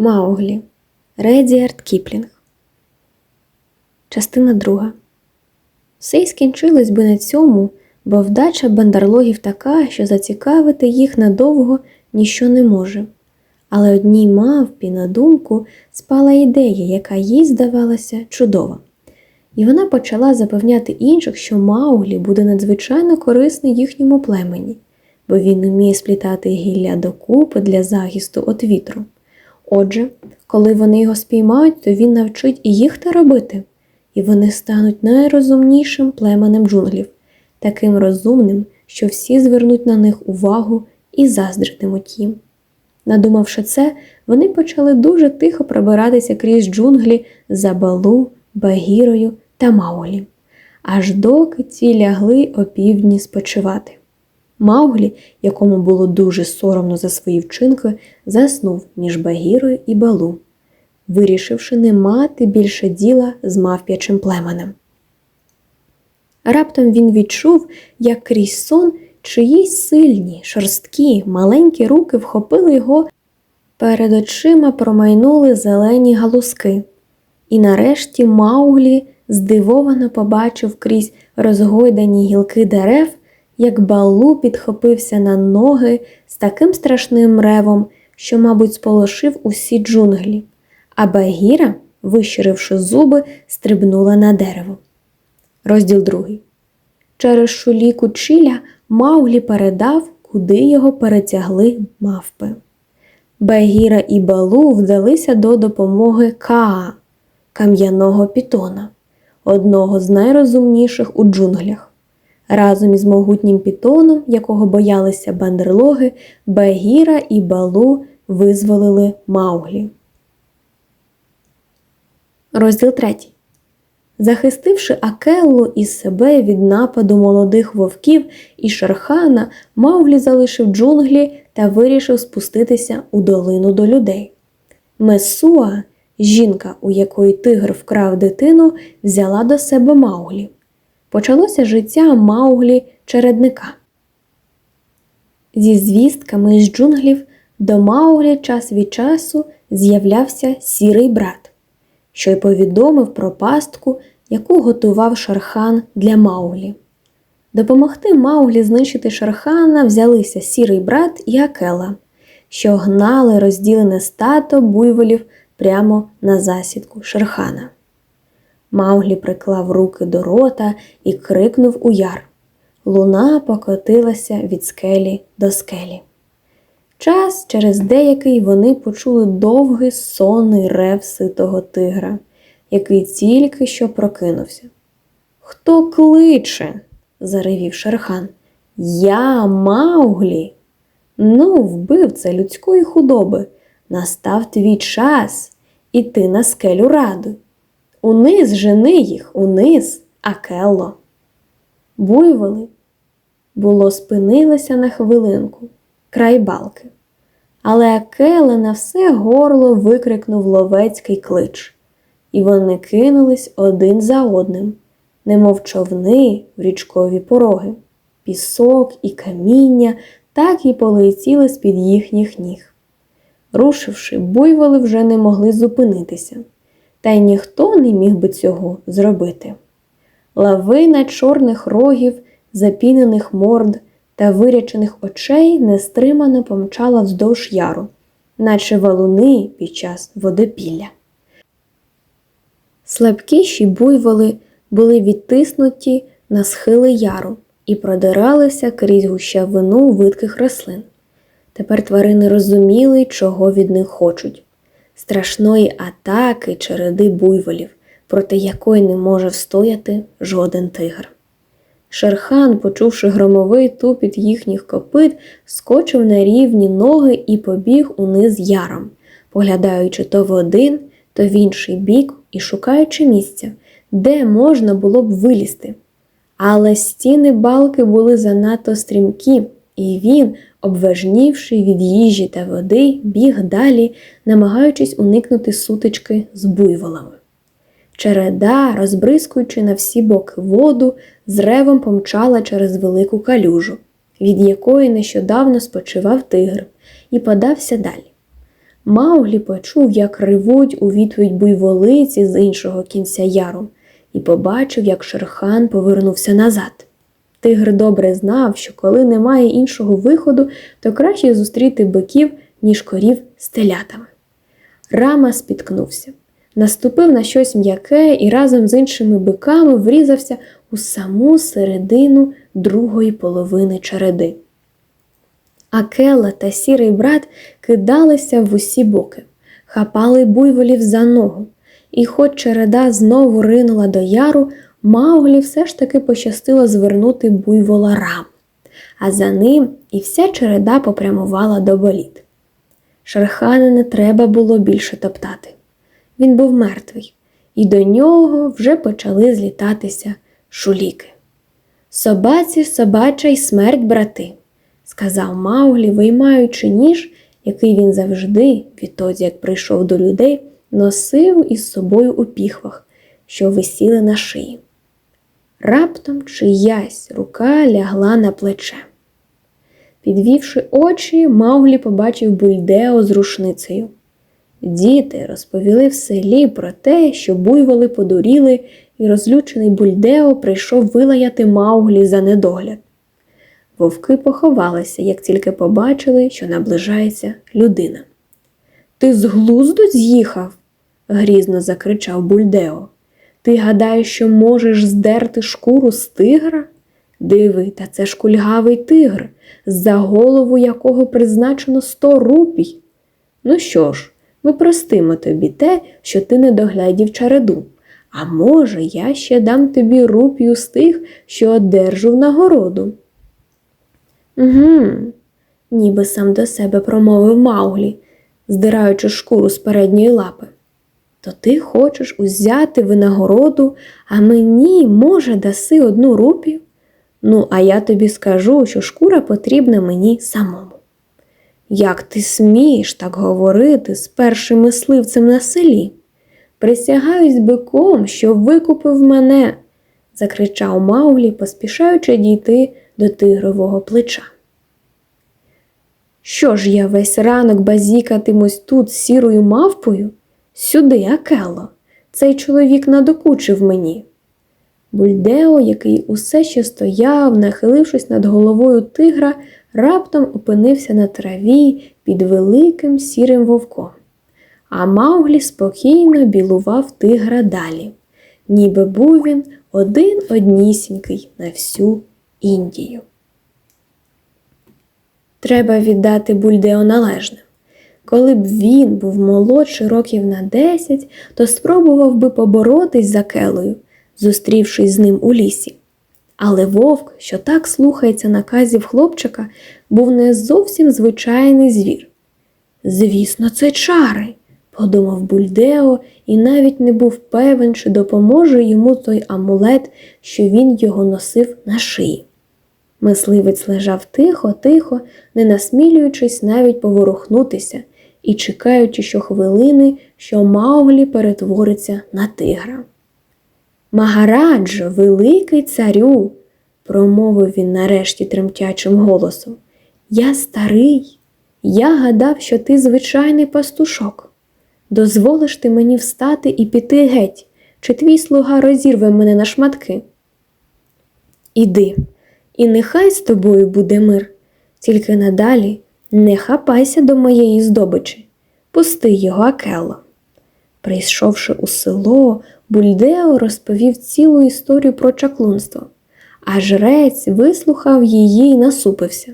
Мауглі Редіард Кіплінг. Частина друга. Все й скінчилось би на цьому, бо вдача бандарлогів така, що зацікавити їх надовго ніщо не може. Але одній мавпі на думку спала ідея, яка їй здавалася чудова. І вона почала запевняти інших, що Мауглі буде надзвичайно корисний їхньому племені, бо він уміє сплітати гілля докупи для захисту від вітру. Отже, коли вони його спіймають, то він навчить і їх те робити, і вони стануть найрозумнішим племенем джунглів, таким розумним, що всі звернуть на них увагу і заздритимуть їм. Надумавши це, вони почали дуже тихо пробиратися крізь джунглі за балу, багірою та Мауглі, аж доки ці лягли опівдні спочивати. Мауглі, якому було дуже соромно за свої вчинки, заснув між Багірою і Балу, вирішивши не мати більше діла з мавп'ячим племенем. Раптом він відчув, як крізь сон чиїсь сильні, шорсткі, маленькі руки вхопили його, перед очима промайнули зелені галузки. І нарешті Мауглі здивовано побачив крізь розгойдані гілки дерев, як балу підхопився на ноги з таким страшним ревом, що, мабуть, сполошив усі джунглі, а Багіра, вищиривши зуби, стрибнула на дерево. Розділ другий. Через шуліку Чіля Мауглі передав, куди його перетягли мавпи. Багіра і Балу вдалися до допомоги Каа, кам'яного пітона, одного з найрозумніших у джунглях. Разом із могутнім пітоном, якого боялися бандерлоги, Багіра і Балу визволили Мауглі. Розділ 3. Захистивши Акеллу і себе від нападу молодих вовків і Шерхана, Мауглі залишив джунглі та вирішив спуститися у долину до людей. Месуа, жінка, у якої тигр вкрав дитину, взяла до себе Мауглі. Почалося життя Мауглі чередника. Зі звістками з джунглів до Мауглі час від часу з'являвся сірий брат, що й повідомив про пастку, яку готував Шархан для Мауглі. Допомогти Мауглі знищити Шархана взялися сірий брат і Акела, що гнали розділене стато буйволів прямо на засідку Шерхана. Мауглі приклав руки до рота і крикнув у яр. Луна покотилася від скелі до скелі. Час через деякий вони почули довгий сонний рев ситого тигра, який тільки що прокинувся. Хто кличе? заревів Шерхан. Я Мауглі. Ну, вбивця людської худоби. Настав твій час іти на скелю раду. Униз жени їх, униз, Акелло. Буйволи було спинилися на хвилинку, край балки. Але Акеле на все горло викрикнув ловецький клич, і вони кинулись один за одним, немов човни в річкові пороги. Пісок і каміння так і полетіли з-під їхніх ніг. Рушивши, буйволи вже не могли зупинитися та й ніхто не міг би цього зробити. Лавина чорних рогів, запінених морд та вирячених очей нестримано помчала вздовж яру, наче валуни під час водопілля. Слабкіші буйволи були відтиснуті на схили яру і продиралися крізь гущавину видких рослин. Тепер тварини розуміли, чого від них хочуть страшної атаки череди буйволів, проти якої не може встояти жоден тигр. Шерхан, почувши громовий тупіт їхніх копит, скочив на рівні ноги і побіг униз яром, поглядаючи то в один, то в інший бік і шукаючи місця, де можна було б вилізти. Але стіни балки були занадто стрімкі, і він, обважнівши від їжі та води, біг далі, намагаючись уникнути сутички з буйволами. Череда, розбризкуючи на всі боки воду, з ревом помчала через велику калюжу, від якої нещодавно спочивав тигр, і подався далі. Мауглі почув, як ривуть у відповідь буйволиці з іншого кінця яру, і побачив, як Шерхан повернувся назад. Тигр добре знав, що коли немає іншого виходу, то краще зустріти биків, ніж корів з телятами. Рама спіткнувся, наступив на щось м'яке і разом з іншими биками врізався у саму середину другої половини череди. Акела та сірий брат кидалися в усі боки, хапали буйволів за ногу, і, хоч череда знову ринула до яру, Мауглі все ж таки пощастило звернути буйвола рам, а за ним і вся череда попрямувала до боліт. Шерхана не треба було більше топтати. Він був мертвий, і до нього вже почали злітатися шуліки. Собаці, собача й смерть, брати, сказав Мауглі, виймаючи ніж, який він завжди, відтоді як прийшов до людей, носив із собою у піхвах, що висіли на шиї. Раптом чиясь рука лягла на плече. Підвівши очі, Мауглі побачив бульдео з рушницею. Діти розповіли в селі про те, що буйволи подуріли, і розлючений бульдео прийшов вилаяти Мауглі за недогляд. Вовки поховалися, як тільки побачили, що наближається людина. Ти з глузду з'їхав? грізно закричав Бульдео. Ти гадаєш, що можеш здерти шкуру з тигра? Диви, та це ж кульгавий тигр, за голову якого призначено сто рупій. Ну що ж, ми простимо тобі те, що ти не доглядів череду. А може, я ще дам тобі рупію з тих, що одержу в нагороду. Угу, ніби сам до себе промовив Мауглі, здираючи шкуру з передньої лапи. То ти хочеш узяти винагороду, а мені, може, даси одну рупію? Ну, а я тобі скажу, що шкура потрібна мені самому. Як ти смієш так говорити з першим мисливцем на селі? Присягаюсь биком, що викупив мене, закричав Мауглі, поспішаючи дійти до тигрового плеча. Що ж я весь ранок базікатимусь тут з сірою мавпою? Сюди, Акело, цей чоловік надокучив мені. Бульдео, який усе ще стояв, нахилившись над головою тигра, раптом опинився на траві під великим сірим вовком. А Мауглі спокійно білував тигра далі, ніби був він один однісінький на всю Індію. Треба віддати Бульдео належне. Коли б він був молодший років на десять, то спробував би поборотись за келою, зустрівшись з ним у лісі. Але вовк, що так слухається наказів хлопчика, був не зовсім звичайний звір. Звісно, це чари, подумав Бульдео і навіть не був певен, чи допоможе йому той амулет, що він його носив на шиї. Мисливець лежав тихо, тихо, не насмілюючись навіть поворухнутися і чекаючи щохвилини, що Мауглі перетвориться на тигра. Магараджо, великий царю, промовив він нарешті тремтячим голосом. Я старий. Я гадав, що ти звичайний пастушок. Дозволиш ти мені встати і піти геть, чи твій слуга розірве мене на шматки? Іди, і нехай з тобою буде мир, тільки надалі не хапайся до моєї здобичі, пусти його Акело. Прийшовши у село, Бульдео розповів цілу історію про чаклунство, а жрець вислухав її і насупився.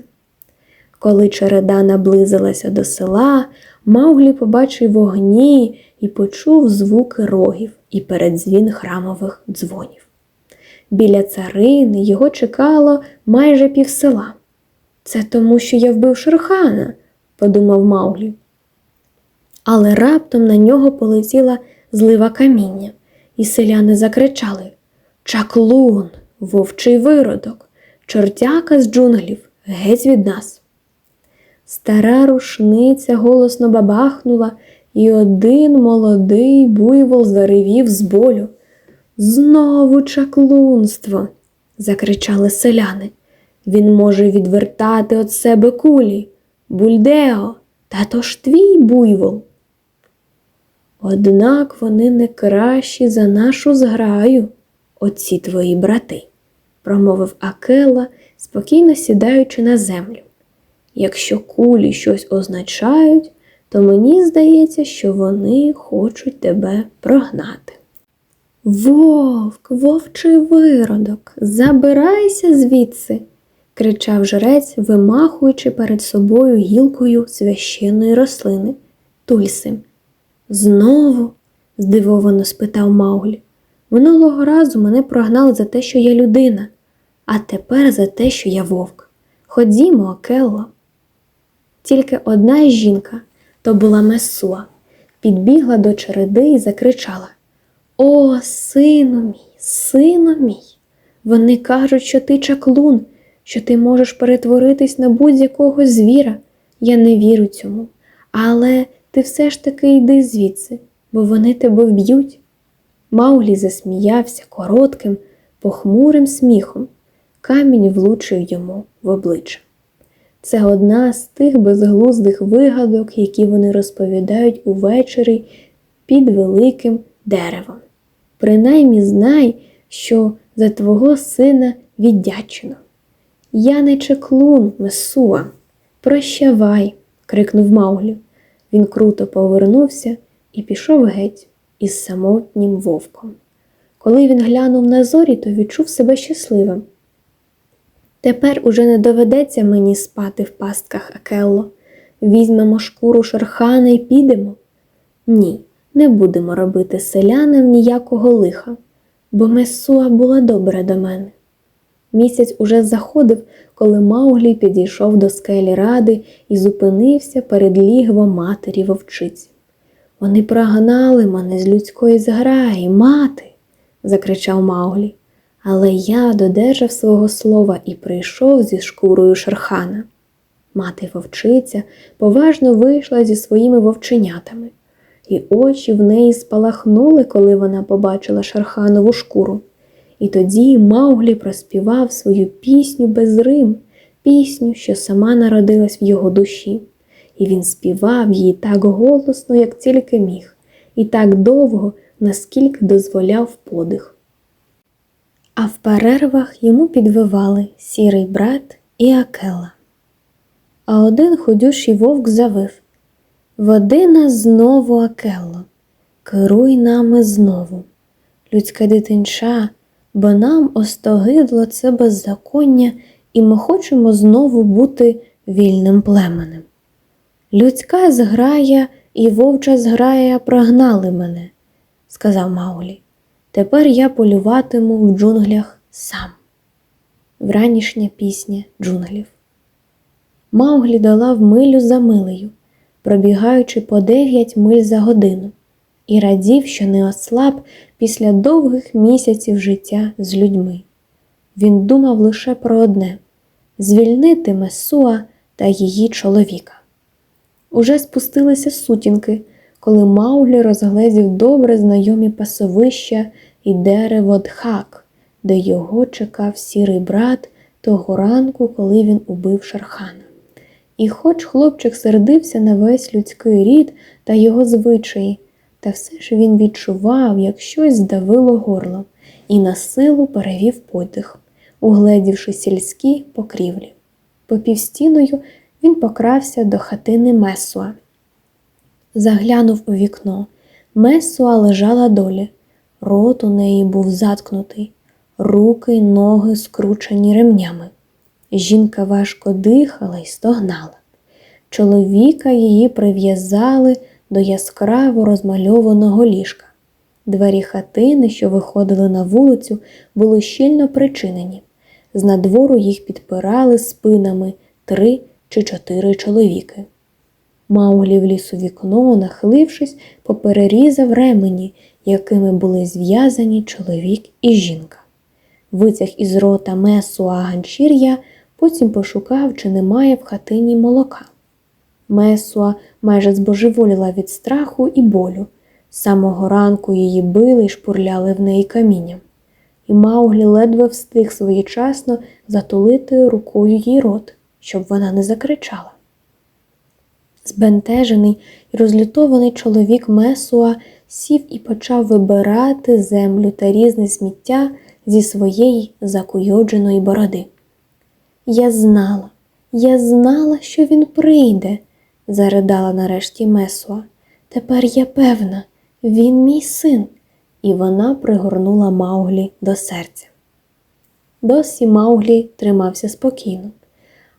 Коли череда наблизилася до села, Мауглі побачив вогні і почув звуки рогів і передзвін храмових дзвонів. Біля царини його чекало майже півсела. Це тому, що я вбив Шерхана, подумав Мауглі. Але раптом на нього полетіла злива каміння, і селяни закричали Чаклун, вовчий виродок, чортяка з джунглів, геть від нас. Стара рушниця голосно бабахнула, і один молодий буйвол заревів з болю. Знову чаклунство, закричали селяни. Він може відвертати від себе кулі. Бульдео, Та то ж твій буйвол. Однак вони не кращі за нашу зграю, оці твої брати, промовив Акела, спокійно сідаючи на землю. Якщо кулі щось означають, то мені здається, що вони хочуть тебе прогнати. Вовк, вовчий виродок, забирайся звідси, кричав жрець, вимахуючи перед собою гілкою священної рослини Тульси. Знову? здивовано спитав Мауглі. Минулого разу мене прогнали за те, що я людина, а тепер за те, що я вовк. Ходімо, Акелло. Тільки одна жінка, то була Месуа, підбігла до череди і закричала О, сину мій, сину мій! Вони кажуть, що ти чаклун, що ти можеш перетворитись на будь-якого звіра. Я не вірю цьому. Але ти все ж таки йди звідси, бо вони тебе вб'ють. Мауглі засміявся коротким, похмурим сміхом. Камінь влучив йому в обличчя. Це одна з тих безглуздих вигадок, які вони розповідають увечері під великим деревом. Принаймні знай, що за твого сина віддячено. Я не чеклун, Месуа. Прощавай, крикнув Мауглі. Він круто повернувся і пішов геть із самотнім вовком. Коли він глянув на зорі, то відчув себе щасливим. Тепер уже не доведеться мені спати в пастках Акелло. Візьмемо шкуру шерхана і підемо. Ні, не будемо робити селянам ніякого лиха, бо Месуа була добра до мене. Місяць уже заходив, коли Мауглі підійшов до скелі ради і зупинився перед лігвом матері вовчиці. Вони прогнали мене з людської зграї, мати, закричав Мауглі. Але я додержав свого слова і прийшов зі шкурою шерхана. Мати вовчиця поважно вийшла зі своїми вовченятами, і очі в неї спалахнули, коли вона побачила шерханову шкуру. І тоді Мауглі проспівав свою пісню без рим, пісню, що сама народилась в його душі, і він співав її так голосно, як тільки міг, і так довго, наскільки дозволяв подих. А в перервах йому підвивали сірий брат і Акела. А один ходючий вовк завив Води нас знову, Акелло, керуй нами знову, людське дитинча, бо нам остогидло це беззаконня, і ми хочемо знову бути вільним племенем. Людська зграя і вовча зграя прогнали мене, сказав Маулі. Тепер я полюватиму в джунглях сам. Вранішня пісня джунглів. Мауглі долав милю за милею, пробігаючи по дев'ять миль за годину, і радів, що не ослаб після довгих місяців життя з людьми. Він думав лише про одне звільнити Месуа та її чоловіка. Уже спустилися сутінки, коли Мауглі розгледів добре знайомі пасовища і дерево Дхак, де його чекав сірий брат того ранку, коли він убив Шархана. І хоч хлопчик сердився на весь людський рід та його звичаї, та все ж він відчував, як щось здавило горло, і на силу перевів подих, угледівши сільські покрівлі. Попів стіною він покрався до хатини Месуа. Заглянув у вікно. Месуа лежала долі. Рот у неї був заткнутий, руки й ноги скручені ремнями. Жінка важко дихала й стогнала. Чоловіка її прив'язали до яскраво розмальованого ліжка. Двері хатини, що виходили на вулицю, були щільно причинені. З надвору їх підпирали спинами три чи чотири чоловіки. Мауглі вліз у вікно, нахилившись, поперерізав ремені, якими були зв'язані чоловік і жінка. Витяг із рота Месуа ганчір'я, потім пошукав, чи немає в хатині молока. Месуа майже збожеволіла від страху і болю. З самого ранку її били й шпурляли в неї камінням. І Мауглі ледве встиг своєчасно затулити рукою їй рот, щоб вона не закричала. Збентежений і розлютований чоловік Месуа сів і почав вибирати землю та різне сміття зі своєї закуйодженої бороди. Я знала, я знала, що він прийде, заридала нарешті Месуа. Тепер я певна, він мій син, і вона пригорнула Мауглі до серця. Досі Мауглі тримався спокійно,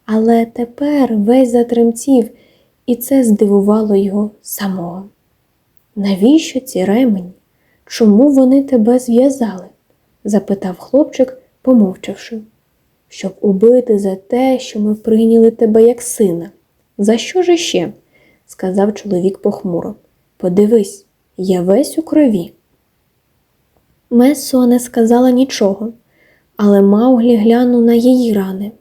але тепер весь затремтів, і це здивувало його самого. Навіщо ці ремені? Чому вони тебе зв'язали? запитав хлопчик, помовчавши. Щоб убити за те, що ми прийняли тебе як сина. За що ж іще? сказав чоловік похмуро. Подивись, я весь у крові. Месо не сказала нічого, але Мауглі глянув на її рани,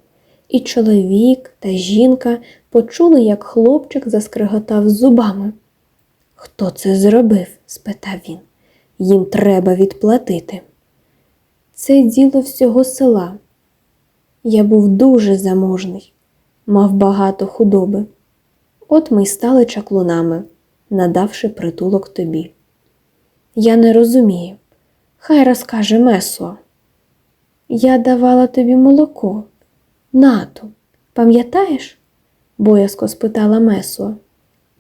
і чоловік та жінка почули, як хлопчик заскриготав зубами. Хто це зробив? спитав він. Їм треба відплатити. Це діло всього села. Я був дуже заможний, мав багато худоби. От ми й стали чаклунами, надавши притулок тобі. Я не розумію. Хай розкаже Месо. Я давала тобі молоко. Нато, пам'ятаєш? боязко спитала Месо.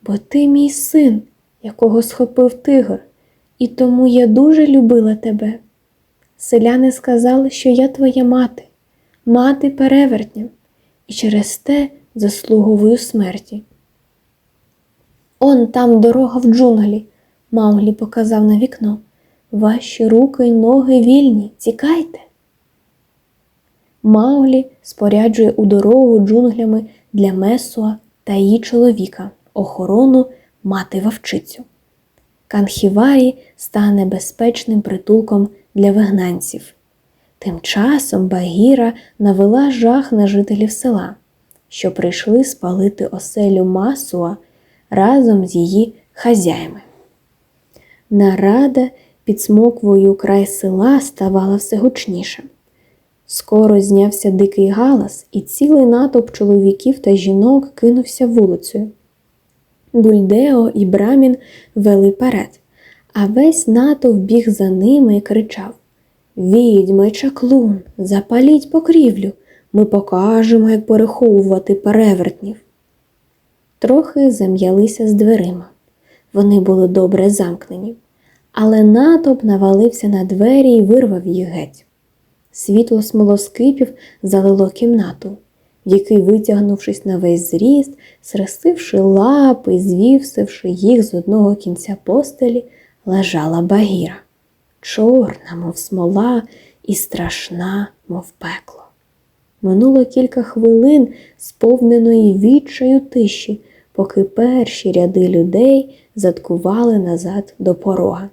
Бо ти мій син, якого схопив тигр, і тому я дуже любила тебе. Селяни сказали, що я твоя мати, мати перевертня, і через те заслуговую смерті. Он там дорога в джунглі, Мауглі показав на вікно. Ваші руки й ноги вільні, тікайте. Мауглі споряджує у дорогу джунглями для Месуа та її чоловіка, охорону мати вовчицю. Канхіварі стане безпечним притулком для вигнанців. Тим часом Багіра навела жах на жителів села, що прийшли спалити оселю Масуа разом з її хазяями. Нарада під смоквою край села ставала все гучніше. Скоро знявся дикий галас, і цілий натовп чоловіків та жінок кинувся вулицею. Бульдео і Брамін вели перед, а весь натовп біг за ними і кричав Відьми, чаклун, запаліть покрівлю, ми покажемо, як переховувати перевертнів. Трохи зам'ялися з дверима. Вони були добре замкнені, але натовп навалився на двері і вирвав їх геть. Світло смолоскипів залило кімнату, в який, витягнувшись на весь зріст, срестивши лапи, звівсивши їх з одного кінця постелі, лежала багіра, чорна, мов смола, і страшна, мов пекло. Минуло кілька хвилин сповненої відчаю тиші, поки перші ряди людей заткували назад до порога.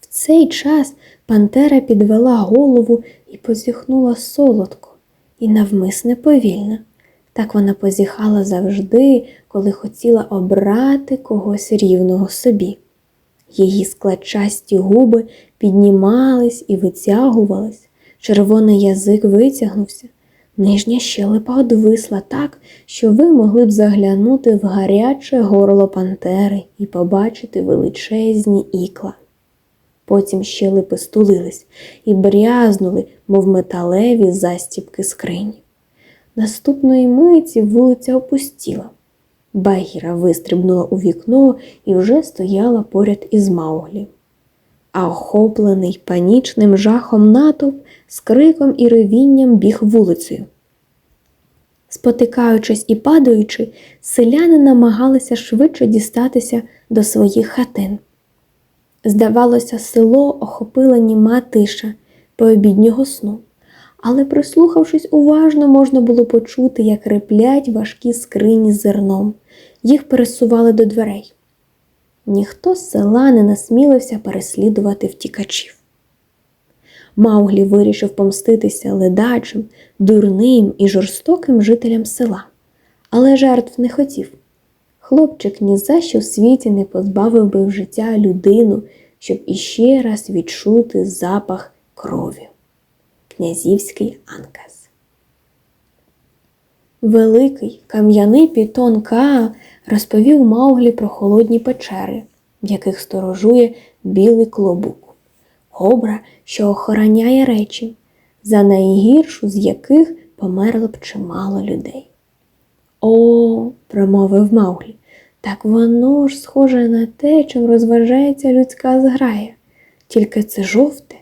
В цей час Пантера підвела голову і позіхнула солодко і навмисне повільно. Так вона позіхала завжди, коли хотіла обрати когось рівного собі. Її складчасті губи піднімались і витягувались, червоний язик витягнувся, нижня щелепа одвисла так, що ви могли б заглянути в гаряче горло пантери і побачити величезні ікла. Потім щелепи стулились і брязнули, мов металеві застіпки скрині. Наступної миті вулиця опустіла. Багіра вистрибнула у вікно і вже стояла поряд із Мауглі. А охоплений панічним жахом натовп з криком і ревінням біг вулицею. Спотикаючись і падаючи, селяни намагалися швидше дістатися до своїх хатин. Здавалося, село охопила німа тиша пообіднього сну, але, прислухавшись уважно, можна було почути, як реплять важкі скрині з зерном. Їх пересували до дверей. Ніхто з села не насмілився переслідувати втікачів. Мауглі вирішив помститися ледачим, дурним і жорстоким жителям села, але жертв не хотів. Хлопчик ні за що в світі не позбавив би в життя людину, щоб іще раз відчути запах крові. Князівський анказ. Великий кам'яний пітон Kaa розповів Мауглі про холодні печери, в яких сторожує білий клобук, кобра, що охороняє речі, за найгіршу з яких померло б чимало людей. О, промовив Мауглі, так воно ж схоже на те, чим розважається людська зграя, тільки це жовте,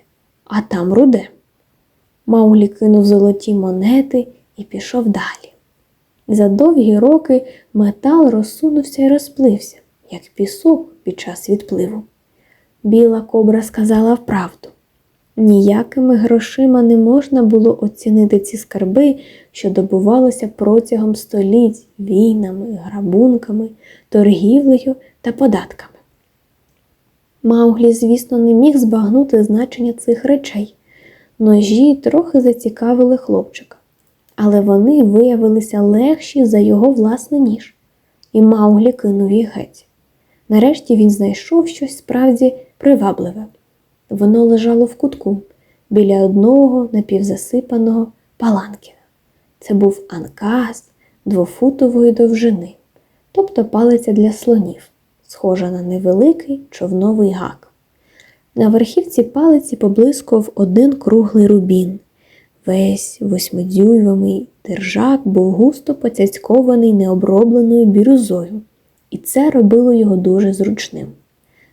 а там руде. Мауглі кинув золоті монети і пішов далі. За довгі роки метал розсунувся і розплився, як пісок під час відпливу. Біла кобра сказала вправду. Ніякими грошима не можна було оцінити ці скарби, що добувалося протягом століть війнами, грабунками, торгівлею та податками. Мауглі, звісно, не міг збагнути значення цих речей. Ножі трохи зацікавили хлопчика, але вони виявилися легші за його власний ніж, і Мауглі кинув їх геть. Нарешті він знайшов щось справді привабливе. Воно лежало в кутку біля одного напівзасипаного паланкіна. Це був анкас двофутової довжини, тобто палиця для слонів, схожа на невеликий човновий гак. На верхівці палиці поблискував один круглий рубін. Весь восьмидюймовий держак був густо поцяцькований необробленою бірюзою, і це робило його дуже зручним.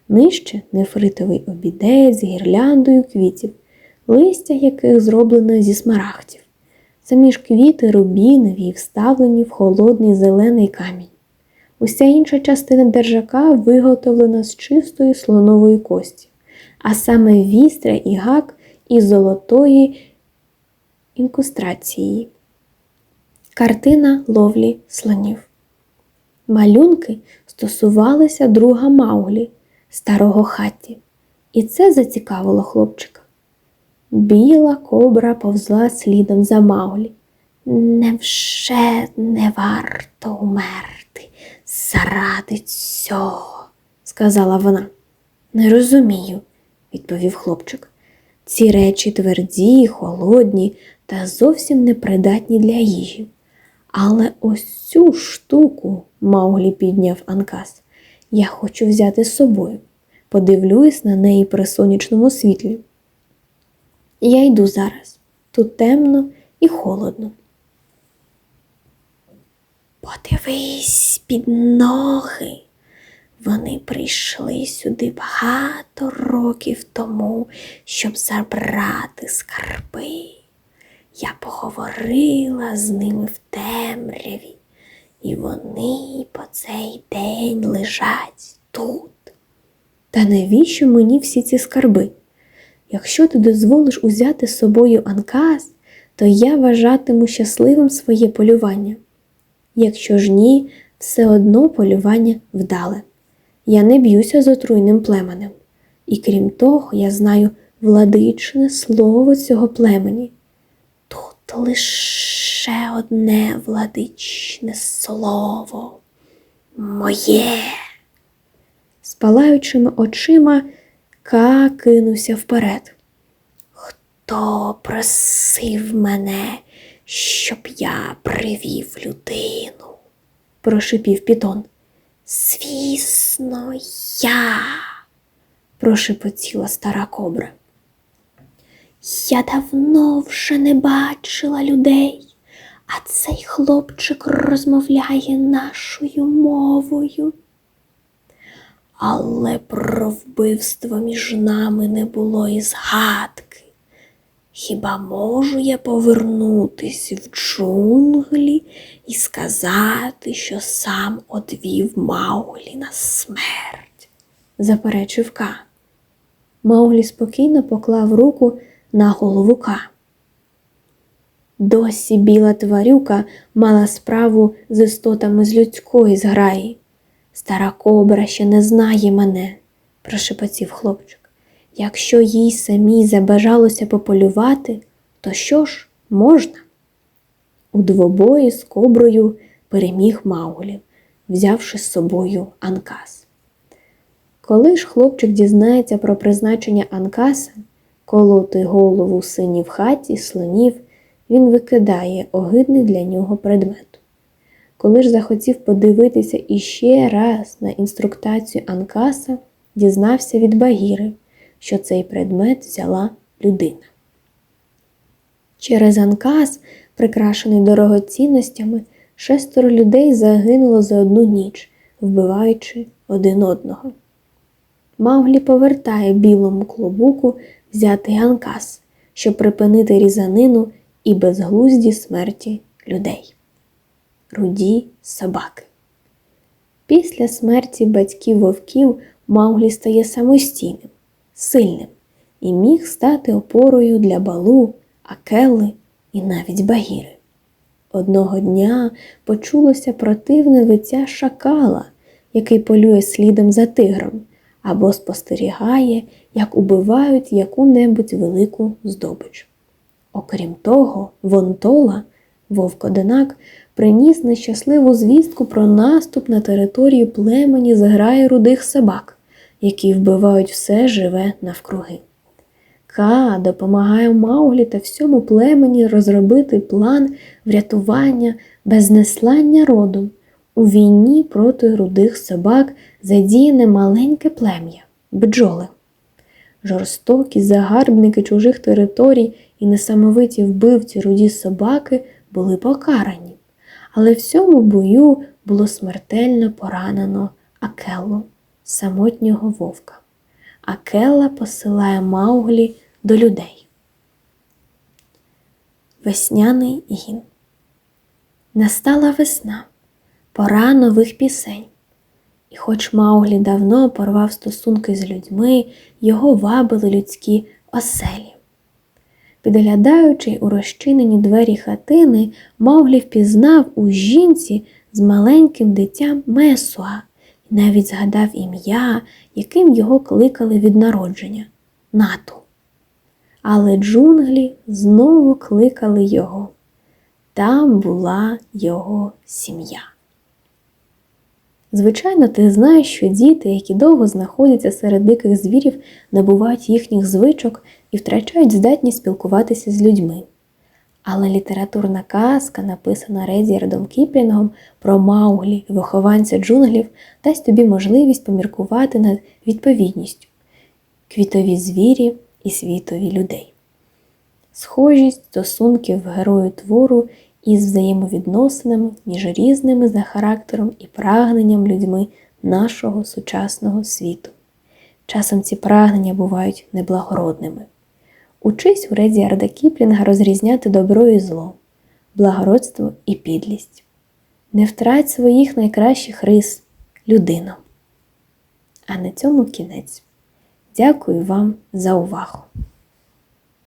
Нижче нефритовий обідець з гірляндою квітів, листя яких зроблено зі смарагдів. Самі ж квіти рубінові і вставлені в холодний зелений камінь. Уся інша частина держака виготовлена з чистої слонової кості, а саме вістря і гак із золотої інкустрації. Картина ловлі слонів. Малюнки стосувалися друга Мауглі, старого хаті, і це зацікавило хлопчика. Біла кобра повзла слідом за Мауглі. Невже не варто умерти заради цього? сказала вона. Не розумію, відповів хлопчик. Ці речі тверді, холодні та зовсім непридатні для їжі. Але ось цю штуку, Мауглі підняв Анкас, я хочу взяти з собою. Подивлюсь на неї при сонячному світлі. Я йду зараз. Тут темно і холодно. Подивись під ноги. Вони прийшли сюди багато років тому, щоб забрати скарби. Я поговорила з ними в темряві, і вони по цей день лежать тут. Та навіщо мені всі ці скарби? Якщо ти дозволиш узяти з собою анкас, то я вважатиму щасливим своє полювання. Якщо ж ні, все одно полювання вдале. Я не б'юся з отруйним племенем. І крім того, я знаю владичне слово цього племені. Тут лише одне владичне слово моє. З палаючими очима Ка кинувся вперед. Хто просив мене, щоб я привів людину? прошипів Пітон. Звісно, я, прошепотіла стара кобра. Я давно вже не бачила людей, а цей хлопчик розмовляє нашою мовою. Але про вбивство між нами не було і згадки. Хіба можу я повернутись в джунглі і сказати, що сам одвів Мауглі на смерть? заперечив Ка. Мауглі спокійно поклав руку на голову Ка. Досі біла тварюка мала справу з істотами з людської зграї. Стара кобра ще не знає мене, прошепотів хлопчик. Якщо їй самій забажалося пополювати, то що ж можна? У двобої з коброю переміг Мауглі, взявши з собою Анкас. Коли ж хлопчик дізнається про призначення Анкаса, колоти голову сині в хаті, слонів, він викидає огидний для нього предмет. коли ж захотів подивитися іще раз на інструктацію Анкаса, дізнався від Багіри, що цей предмет взяла людина. Через Анкас, прикрашений дорогоцінностями, шестеро людей загинуло за одну ніч, вбиваючи один одного. Мауглі повертає білому клобуку взятий Анкас, щоб припинити різанину і безглузді смерті людей. Руді собаки. Після смерті батьків вовків Мауглі стає самостійним, сильним і міг стати опорою для балу, акели і навіть багіри. Одного дня почулося противне виття шакала, який полює слідом за тигром, або спостерігає, як убивають яку-небудь велику здобич. Окрім того, Вонтола, вовк-одинак, приніс нещасливу звістку про наступ на територію племені зграї рудих собак, які вбивають все живе навкруги. Ка допомагає Мауглі та всьому племені розробити план врятування безнеслання роду. У війні проти рудих собак задіяне маленьке плем'я бджоли. Жорстокі загарбники чужих територій і несамовиті вбивці руді собаки були покарані, але в цьому бою було смертельно поранено Акеллу, самотнього вовка. Акелла посилає Мауглі до людей. Весняний гін. Настала весна, пора нових пісень. І хоч Мауглі давно порвав стосунки з людьми, його вабили людські оселі. Підглядаючи у розчинені двері хатини, Мауглі впізнав у жінці з маленьким дитям Месуа навіть згадав ім'я, яким його кликали від народження нату. Але джунглі знову кликали його. Там була його сім'я. Звичайно, ти знаєш, що діти, які довго знаходяться серед диких звірів, набувають їхніх звичок і втрачають здатність спілкуватися з людьми. Але літературна казка, написана Редіардом Кіплінгом про Мауглі, вихованця джунглів, дасть тобі можливість поміркувати над відповідністю квітові звірі і світові людей. Схожість стосунків герою твору із взаємовідносинами між різними за характером і прагненням людьми нашого сучасного світу. Часом ці прагнення бувають неблагородними. Учись у Редіарда Кіплінга розрізняти добро і зло, благородство і підлість. Не втрать своїх найкращих рис людину. А на цьому кінець. Дякую вам за увагу!